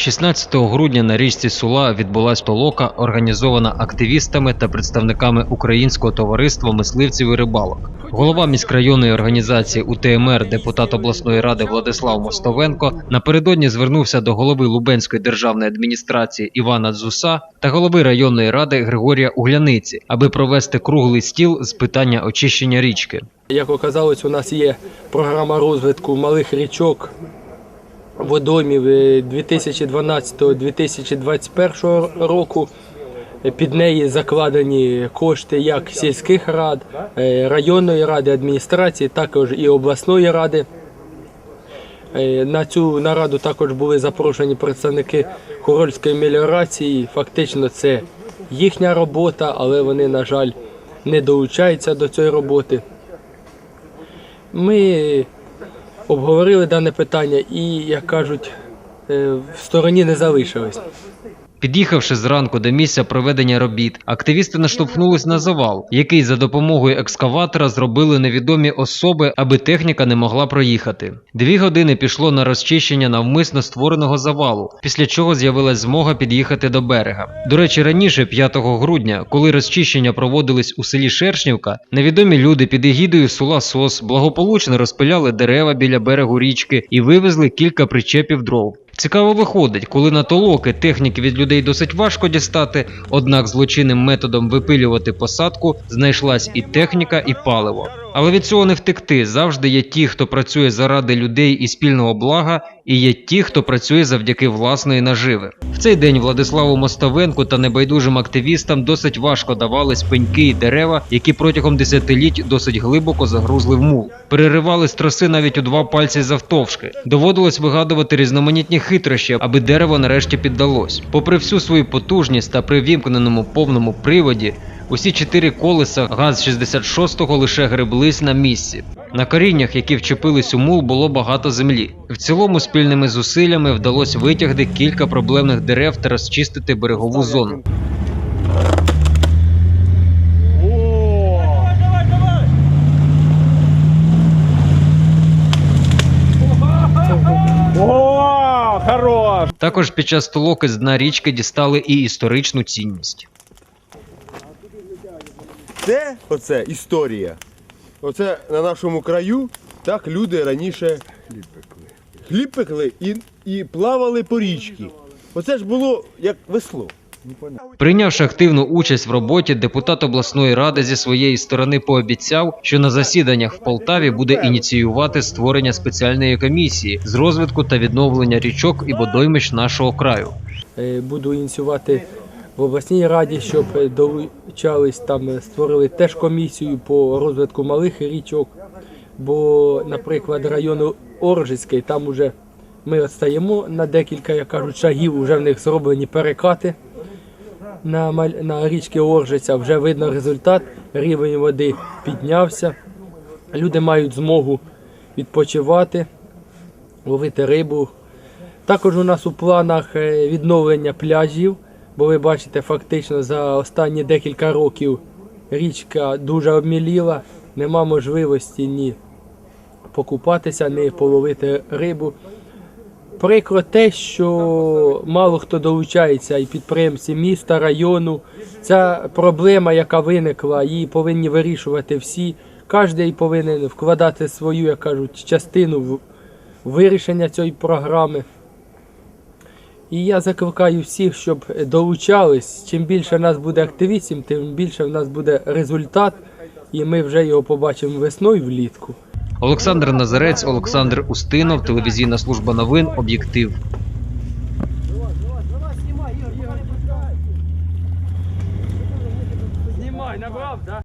16 грудня на річці Сула відбулась толока, організована активістами та представниками Українського товариства мисливців і рибалок. Голова міськрайонної організації УТМР, депутат обласної ради Владислав Мостовенко, напередодні звернувся до голови Лубенської державної адміністрації Івана Дзуса та голови районної ради Григорія Угляниці, аби провести круглий стіл з питання очищення річки. Як оказалось, у нас є програма розвитку малих річок водоймів е, 2012-2021 року. Під неї закладені кошти як сільських рад, е, районної ради, адміністрації, також і обласної ради. Е, На цю нараду також були запрошені представники Хорольської меліорації. Фактично це їхня робота, але вони, на жаль, не долучаються до цієї роботи. Ми обговорили дане питання і, як кажуть, е, в стороні не залишились. Під'їхавши зранку до місця проведення робіт, активісти наштовхнулись на завал, який за допомогою екскаватора зробили невідомі особи, аби техніка не могла проїхати. Дві години пішло на розчищення навмисно створеного завалу, після чого з'явилась змога під'їхати до берега. До речі, раніше, 5 грудня, коли розчищення проводились у селі Шершнівка, невідомі люди під егідою сула СОС благополучно розпиляли дерева біля берегу річки і вивезли кілька причепів дров. Цікаво виходить, коли на толоки техніки від людей досить важко дістати, однак злочинним методом випилювати посадку знайшлась і техніка, і паливо. Але від цього не втекти. Завжди є ті, хто працює заради людей і спільного блага, і є ті, хто працює завдяки власної наживи. В цей день Владиславу Мостовенку та небайдужим активістам досить важко давались пеньки і дерева, які протягом десятиліть досить глибоко загрузли в мул. Переривали строси навіть у два пальці завтовшки. Доводилось вигадувати різноманітні хитрощі, аби дерево нарешті піддалось. Попри всю свою потужність та при вімкненому повному приводі, усі чотири колеса ГАЗ-66 лише греблись на місці. На коріннях, які вчепились у мул, було багато землі. В цілому спільними зусиллями вдалося витягти кілька проблемних дерев та розчистити берегову зону. Також під час толоки з дна річки дістали і історичну цінність. Це оце історія. Оце на нашому краю так люди раніше хліб пекли. Хліб пекли і, і плавали по річці. Оце ж було як весло. Прийнявши активну участь в роботі, депутат обласної ради зі своєї сторони пообіцяв, що на засіданнях в Полтаві буде ініціювати створення спеціальної комісії з розвитку та відновлення річок і водоймищ нашого краю. Е, Буду ініціювати в обласній раді, щоб долучались там, е, створили теж комісію по розвитку малих річок. Бо, наприклад, району Оржицький, там уже ми відстаємо на декілька, як кажуть, шагів, вже в них зроблені перекати на, на річки Оржиця. Вже видно результат, рівень води піднявся. Люди мають змогу відпочивати, ловити рибу, також у нас у планах е, відновлення пляжів, бо ви бачите, фактично за останні декілька років річка дуже обміліла, нема можливості ні покупатися, ні половити рибу. Прикро те, що мало хто долучається, і підприємці міста, району. Ця проблема, яка виникла, її повинні вирішувати всі. Кожен повинен вкладати свою, як кажуть, частину в вирішення цієї програми. І я закликаю всіх, щоб долучались. Чим більше в нас буде активістів, тим більше в нас буде результат, і ми вже його побачимо весною влітку. Олександр Назарець, Олександр Устинов, телевізійна служба новин, об'єктив. Знімай, набрав, так?